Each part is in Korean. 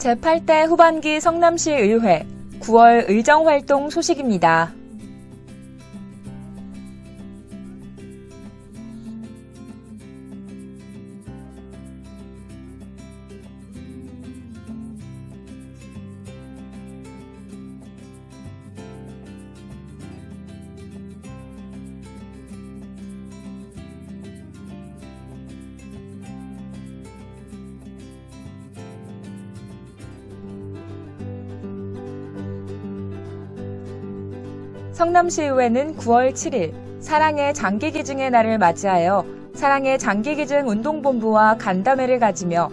제8대 후반기 성남시 의회 9월 의정활동 소식입니다. 성남시의회는 9월 7일 사랑의 장기기증의 날을 맞이하여 사랑의 장기기증 운동본부와 간담회를 가지며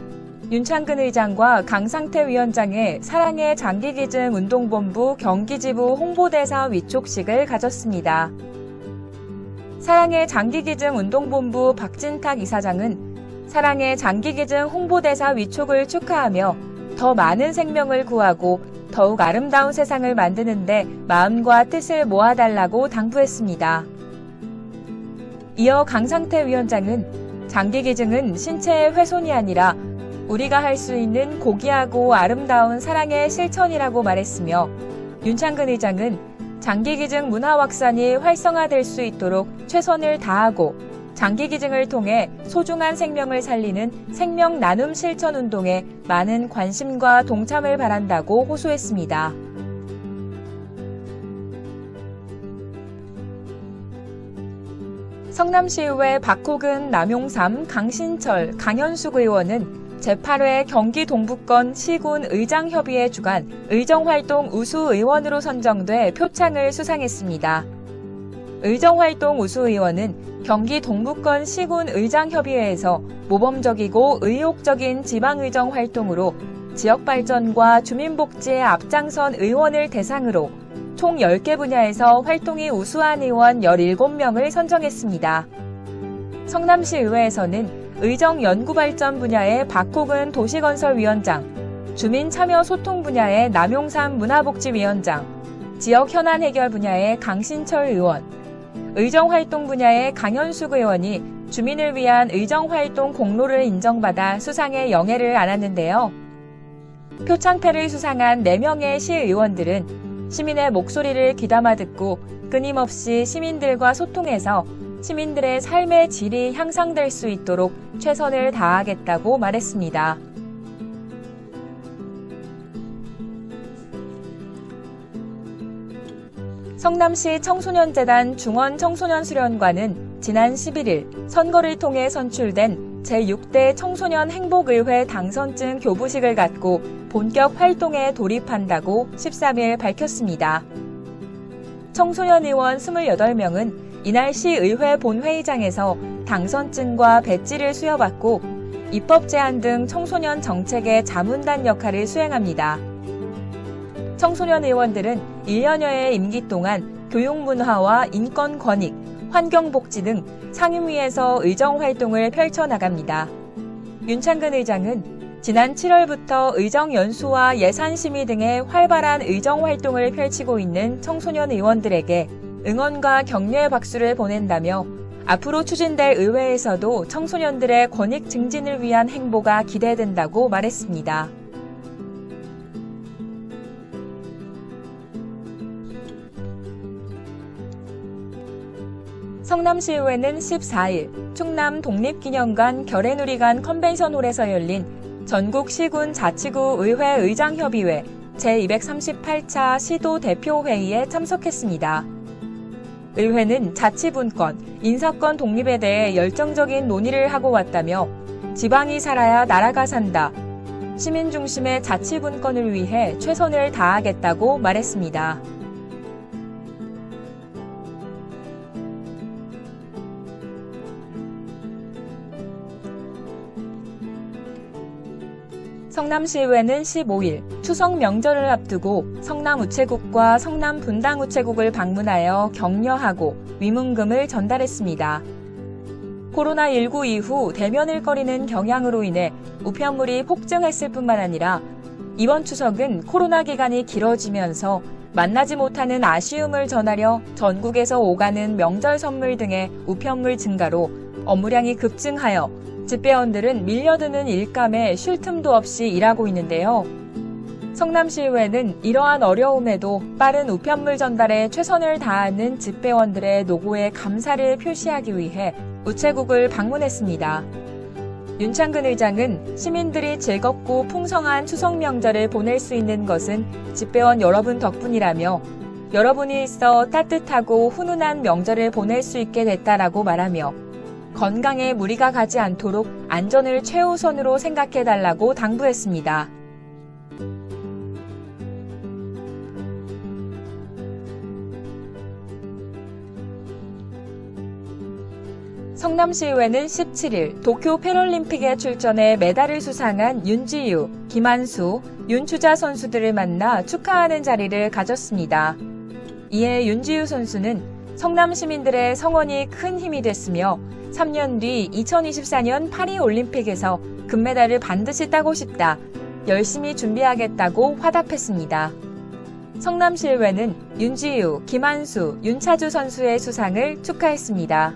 윤창근 의장과 강상태 위원장의 사랑의 장기기증 운동본부 경기지부 홍보대사 위촉식을 가졌습니다. 사랑의 장기기증 운동본부 박진탁 이사장은 사랑의 장기기증 홍보대사 위촉을 축하하며 더 많은 생명을 구하고 더욱 아름다운 세상을 만드는데 마음과 뜻을 모아달라고 당부했습니다. 이어 강상태 위원장은 장기 기증은 신체의 훼손이 아니라 우리가 할 수 있는 고귀하고 아름다운 사랑의 실천이라고 말했으며 윤창근 의장은 장기 기증 문화 확산이 활성화될 수 있도록 최선을 다하고 장기 기증을 통해 소중한 생명을 살리는 생명 나눔 실천 운동에 많은 관심과 동참을 바란다고 호소했습니다. 성남시의회 박호근, 남용삼, 강신철, 강현숙 의원은 제8회 경기 동부권 시군 의장협의회 주관 의정활동 우수의원으로 선정돼 표창을 수상했습니다. 의정활동 우수의원은 경기 동부권 시군 의장협의회에서 모범적이고 의욕적인 지방의정 활동으로 지역 발전과 주민복지에 앞장선 의원을 대상으로 총 10개 분야에서 활동이 우수한 의원 17명을 선정했습니다. 성남시 의회에서는 의정 연구발전 분야의 박호근 도시건설위원장, 주민참여 소통 분야의 남용삼 문화복지위원장, 지역 현안 해결 분야의 강신철 의원, 의정활동 분야의 강현숙 의원이 주민을 위한 의정활동 공로를 인정받아 수상의 영예를 안았는데요. 표창패를 수상한 4명의 시의원들은 시민의 목소리를 귀담아 듣고 끊임없이 시민들과 소통해서 시민들의 삶의 질이 향상될 수 있도록 최선을 다하겠다고 말했습니다. 성남시 청소년재단 중원 청소년수련관은 지난 11일 선거를 통해 선출된 제6대 청소년 행복의회 당선증 교부식을 갖고 본격 활동에 돌입한다고 13일 밝혔습니다. 청소년 의원 28명은 이날 시의회 본회의장에서 당선증과 배지를 수여받고 입법 제한 등 청소년 정책의 자문단 역할을 수행합니다. 청소년 의원들은 1년여의 임기 동안 교육문화와 인권 권익, 환경복지 등 상임위에서 의정 활동을 펼쳐나갑니다. 윤창근 의장은 지난 7월부터 의정 연수와 예산 심의 등의 활발한 의정 활동을 펼치고 있는 청소년 의원들에게 응원과 격려의 박수를 보낸다며 앞으로 추진될 의회에서도 청소년들의 권익 증진을 위한 행보가 기대된다고 말했습니다. 성남시의회는 14일 충남 독립기념관 결해누리관 컨벤션홀에서 열린 전국 시군 자치구 의회 의장협의회 제238차 시도 대표회의에 참석했습니다. 의회는 자치분권, 인사권 독립에 대해 열정적인 논의를 하고 왔다며 지방이 살아야 나라가 산다. 시민 중심의 자치분권을 위해 최선을 다하겠다고 말했습니다. 성남시의회는 15일 추석 명절을 앞두고 성남우체국과 성남분당우체국을 방문하여 격려하고 위문금을 전달했습니다. 코로나19 이후 대면을 꺼리는 경향으로 인해 우편물이 폭증했을 뿐만 아니라 이번 추석은 코로나 기간이 길어지면서 만나지 못하는 아쉬움을 전하려 전국에서 오가는 명절 선물 등의 우편물 증가로 업무량이 급증하여 집배원들은 밀려드는 일감에 쉴 틈도 없이 일하고 있는데요. 성남시의회는 이러한 어려움에도 빠른 우편물 전달에 최선을 다하는 집배원들의 노고에 감사를 표시하기 위해 우체국을 방문했습니다. 윤창근 의장은 시민들이 즐겁고 풍성한 추석 명절을 보낼 수 있는 것은 집배원 여러분 덕분이라며 여러분이 있어 따뜻하고 훈훈한 명절을 보낼 수 있게 됐다라고 말하며 건강에 무리가 가지 않도록 안전을 최우선으로 생각해달라고 당부했습니다. 성남시의회는 17일 도쿄 패럴림픽에 출전해 메달을 수상한 윤지유, 김한수, 윤추자 선수들을 만나 축하하는 자리를 가졌습니다. 이에 윤지유 선수는 성남 시민들의 성원이 큰 힘이 됐으며 3년 뒤 2024년 파리 올림픽에서 금메달을 반드시 따고 싶다. 열심히 준비하겠다고 화답했습니다. 성남시의회는 윤지유, 김한수, 윤차주 선수의 수상을 축하했습니다.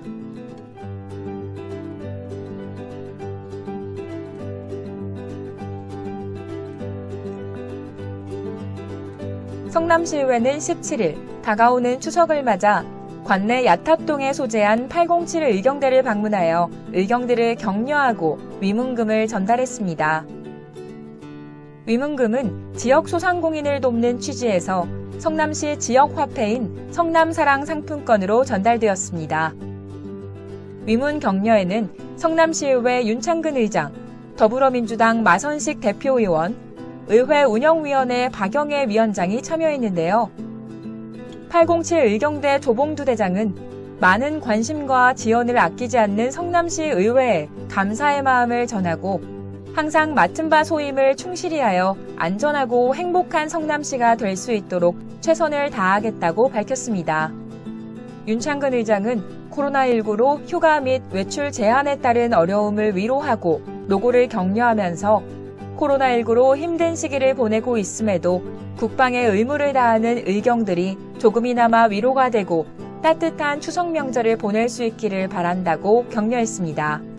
성남시의회는 17일 다가오는 추석을 맞아 관내 야탑동에 소재한 807 의경대를 방문하여 의경들을 격려하고 위문금을 전달했습니다. 위문금은 지역 소상공인을 돕는 취지에서 성남시 지역 화폐인 성남사랑 상품권으로 전달되었습니다. 위문 격려에는 성남시의회 윤창근 의장, 더불어민주당 마선식 대표의원, 의회 운영위원회 박영애 위원장이 참여했는데요. 807 의경대 조봉두 대장은 많은 관심과 지원을 아끼지 않는 성남시 의회에 감사의 마음을 전하고 항상 맡은 바 소임을 충실히 하여 안전하고 행복한 성남시가 될 수 있도록 최선을 다하겠다고 밝혔습니다. 윤창근 의장은 코로나19로 휴가 및 외출 제한에 따른 어려움을 위로하고 노고를 격려하면서 코로나19로 힘든 시기를 보내고 있음에도 국방의 의무를 다하는 의경들이 조금이나마 위로가 되고 따뜻한 추석 명절을 보낼 수 있기를 바란다고 격려했습니다.